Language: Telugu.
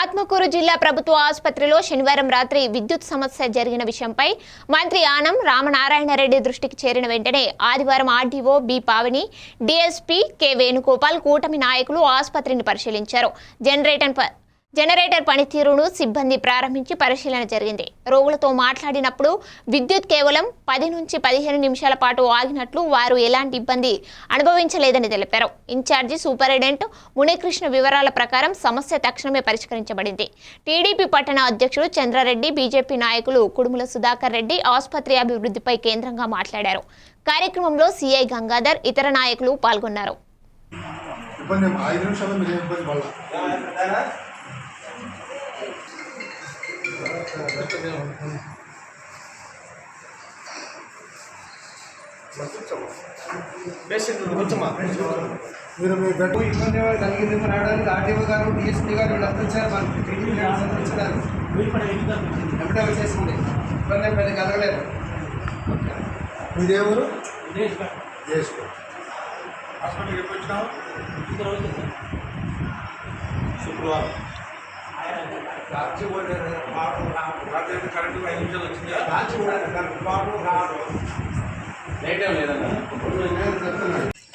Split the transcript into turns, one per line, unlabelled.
ఆత్మకూరు జిల్లా ప్రభుత్వ ఆసుపత్రిలో శనివారం రాత్రి విద్యుత్ సమస్య జరిగిన విషయంపై మంత్రి ఆనం రామనారాయణరెడ్డి దృష్టికి చేరిన వెంటనే ఆదివారం RDO B Pavani DSP K Venugopal కూటమి నాయకులు ఆసుపత్రిని పరిశీలించారు. జనరేటర్ జనరేటర్ పనితీరును సిబ్బంది ప్రారంభించి పరిశీలన జరిగింది. రోగులతో మాట్లాడినప్పుడు విద్యుత్ కేవలం పది నుంచి పదిహేను నిమిషాల పాటు ఆగినట్లు వారు ఎలాంటి ఇబ్బంది అనుభవించలేదని తెలిపారు. ఇన్ఛార్జి సూపరింటెండెంట్ మునికృష్ణ వివరాల ప్రకారం సమస్య తక్షణమే పరిష్కరించబడింది. టీడీపీ పట్టణ అధ్యక్షుడు చంద్రారెడ్డి బీజేపీ నాయకులు కుడుముల సుధాకర్ రెడ్డి ఆసుపత్రి అభివృద్ధిపై కేంద్రంగా మాట్లాడారు. కార్యక్రమంలో సిఐ గంగాధర్ ఇతర నాయకులు పాల్గొన్నారు.
మీరు మీ బెడ్
ఇబ్బంది ఏమైనా కలిగింది రావడానికి ఆర్టీఓ గారు డిఎస్పీ గారు వీళ్ళంతా వచ్చారు మనకి టీడీపీ లీడర్స్ అందరూ ఎప్పుడే వచ్చేసింది ఇబ్బంది పెద్ద కలగలేదు
మీదేవరు హాస్పిటల్కి ఎప్పుడు వచ్చినావు? శుక్రవారం. కరెక్ట్గా ఐదు నిమిషాలు వచ్చింది.
లేట్ ఏం లేదన్నా.